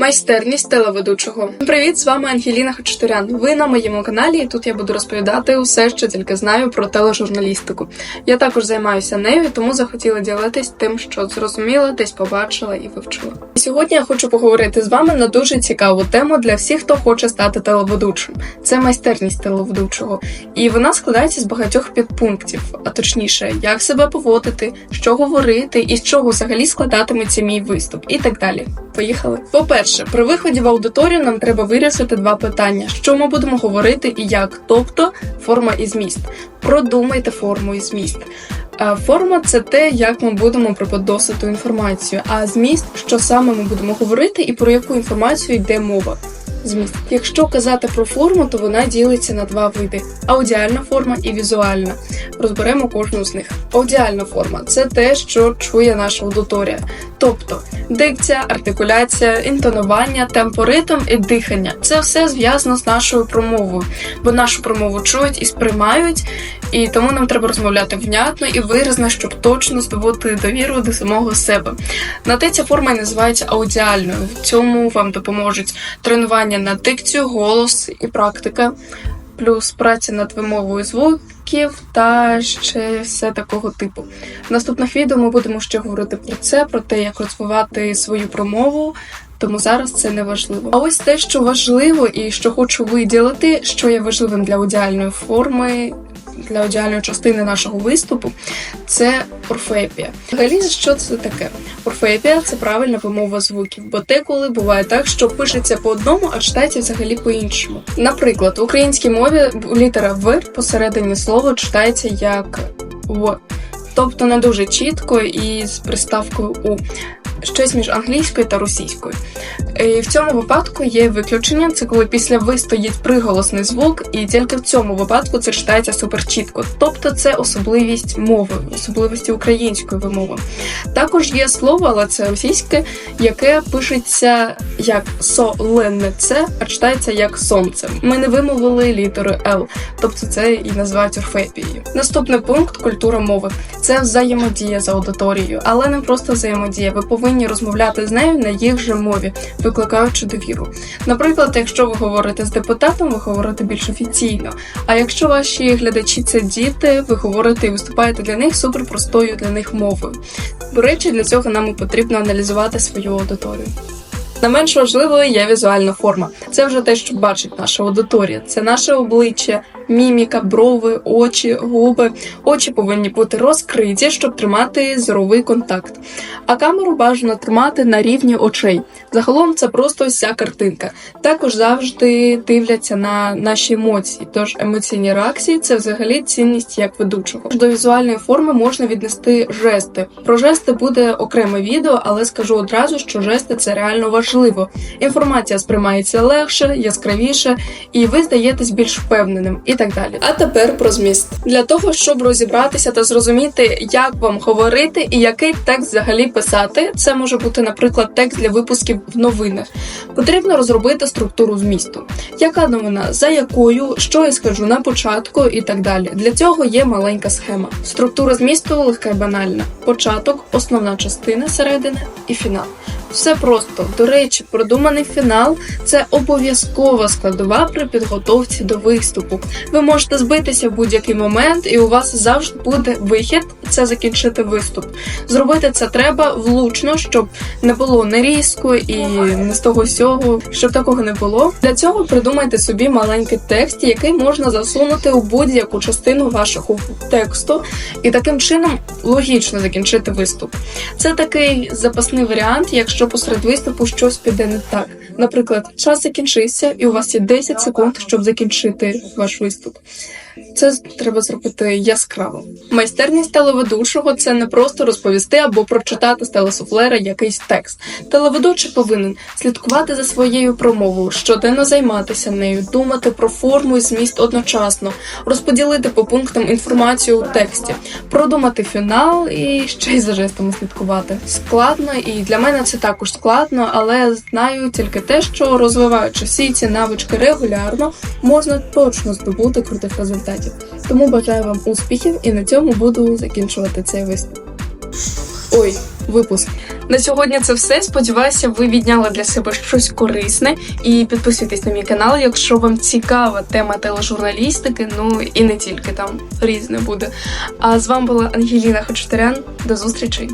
Майстерність телеведучого. Привіт, з вами Ангеліна Хачатурян. Ви на моєму каналі, і тут я буду розповідати усе, що тільки знаю про тележурналістику. Я також займаюся нею, тому захотіла ділитись тим, що зрозуміла, десь побачила і вивчила. Сьогодні я хочу поговорити з вами на дуже цікаву тему для всіх, хто хоче стати телеведучим. Це майстерність телеведучого, і вона складається з багатьох підпунктів, а точніше, як себе поводити, що говорити і з чого взагалі складатиметься мій виступ, і так далі. Поїхали. По-перше, при виході в аудиторію нам треба вирішити два питання: що ми будемо говорити і як, тобто форма і зміст. Продумайте форму і зміст. Форма це те, як ми будемо преподносити інформацію, а зміст, що саме ми будемо говорити і про яку інформацію йде мова. Зміст. Якщо казати про форму, то вона ділиться на два види: аудіальна форма і візуальна. Розберемо кожну з них. Аудіальна форма це те, що чує наша аудиторія, тобто дикція, артикуляція, інтонування, темпоритм і дихання. Це все зв'язано з нашою промовою, бо нашу промову чують і сприймають, і тому нам треба розмовляти внятно і виразно, щоб точно здобути довіру до самого себе. На те ця форма називається аудіальною. В цьому вам допоможуть тренування на дикцію, голос і практика, плюс праця над вимовою звуків та ще все такого типу. В наступних відео ми будемо ще говорити про це, про те, як розвивати свою промову. Тому зараз це не важливо. А ось те, що важливо, і що хочу виділити, що є важливим для аудіальної форми, для аудіальної частини нашого виступу, це орфепія. Взагалі, що це таке? Орфепія це правильна вимова звуків, бо деколи буває так, що пишеться по одному, а читається взагалі по-іншому. Наприклад, в українській мові літера В посередині слова читається як В. Тобто не дуже чітко і з приставкою у щось між англійською та російською. І в цьому випадку є виключення. Це коли після ви стоїть приголосний звук, і тільки в цьому випадку це читається суперчітко. Тобто це особливість мови, особливості української вимови. Також є слово, але це російське, яке пишеться як соленце, а читається як сонце. Ми не вимовили літеру Л, тобто це і називають орфепією. Наступний пункт культура мови. Це взаємодія з аудиторією, але не просто взаємодія. Ви повинні розмовляти з нею на їх же мові, викликаючи довіру. Наприклад, якщо ви говорите з депутатом, ви говорите більш офіційно. А якщо ваші глядачі це діти, ви говорите і виступаєте для них суперпростою для них мовою. До речі, для цього нам і потрібно аналізувати свою аудиторію. Не менш важливою є візуальна форма. Це вже те, що бачить наша аудиторія. Це наше обличчя, міміка, брови, очі, губи. Очі повинні бути розкриті, щоб тримати зоровий контакт. А камеру бажано тримати на рівні очей. Загалом це просто вся картинка. Також завжди дивляться на наші емоції. Тож емоційні реакції це взагалі цінність як ведучого. До візуальної форми можна віднести жести. Про жести буде окреме відео, але скажу одразу, що жести це реально важливо. Інформація сприймається легше, яскравіше, і ви здаєтесь більш впевненим і так далі. А тепер про зміст для того, щоб розібратися та зрозуміти, як вам говорити і який текст взагалі писати. Це може бути, наприклад, текст для випусків в новинах. Потрібно розробити структуру змісту. Яка новина, за якою, що я скажу на початку і так далі. Для цього є маленька схема. Структура змісту легка і банальна. Початок, основна частина середини і фінал. Все просто. До речі, продуманий фінал це обов'язкова складова при підготовці до виступу. Ви можете збитися в будь-який момент, і у вас завжди буде вихід це закінчити виступ. Зробити це треба влучно, щоб не було не різко і не з того сього, щоб такого не було. Для цього придумайте собі маленький текст, який можна засунути у будь-яку частину вашого тексту, і таким чином логічно закінчити виступ. Це такий запасний варіант, якщо посеред виступу щось піде не так. Наприклад, час закінчився, і у вас є 10 секунд, щоб закінчити ваш виступ. Це треба зробити яскраво. Майстерність телеведучого це не просто розповісти або прочитати з телесуфлера якийсь текст. Телеведучий повинен слідкувати за своєю промовою, щоденно займатися нею, думати про форму і зміст одночасно, розподілити по пунктам інформацію у тексті, продумати фінал і ще й за жестами слідкувати. Складно, і для мене це також складно, але знаю тільки те, що розвиваючи всі ці навички регулярно, можна точно здобути крутих результатів. Тому бажаю вам успіхів і на цьому буду закінчувати цей виступ. Ой, випуск. На сьогодні це все. Сподіваюся, ви відняли для себе щось корисне. І підписуйтесь на мій канал, якщо вам цікава тема тележурналістики, ну і не тільки там різне буде. А з вами була Ангеліна Хачатурян. До зустрічі!